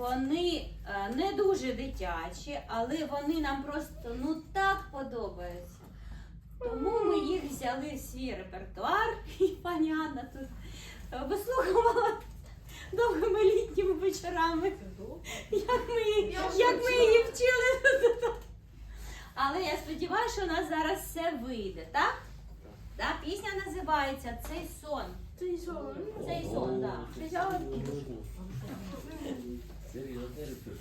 вони е, не дуже дитячі, але вони нам просто ну так подобаються. Тому ми їх взяли в свій репертуар, і пані Анна тут е, вислухувала довгими літніми вечорами, як ми, її- як ми її вчили. Але я сподіваюся, що у нас зараз все вийде, так? Да, пісня називається Цей сон. Цей сон. Цей сон, так. Seviyoruz, eritir.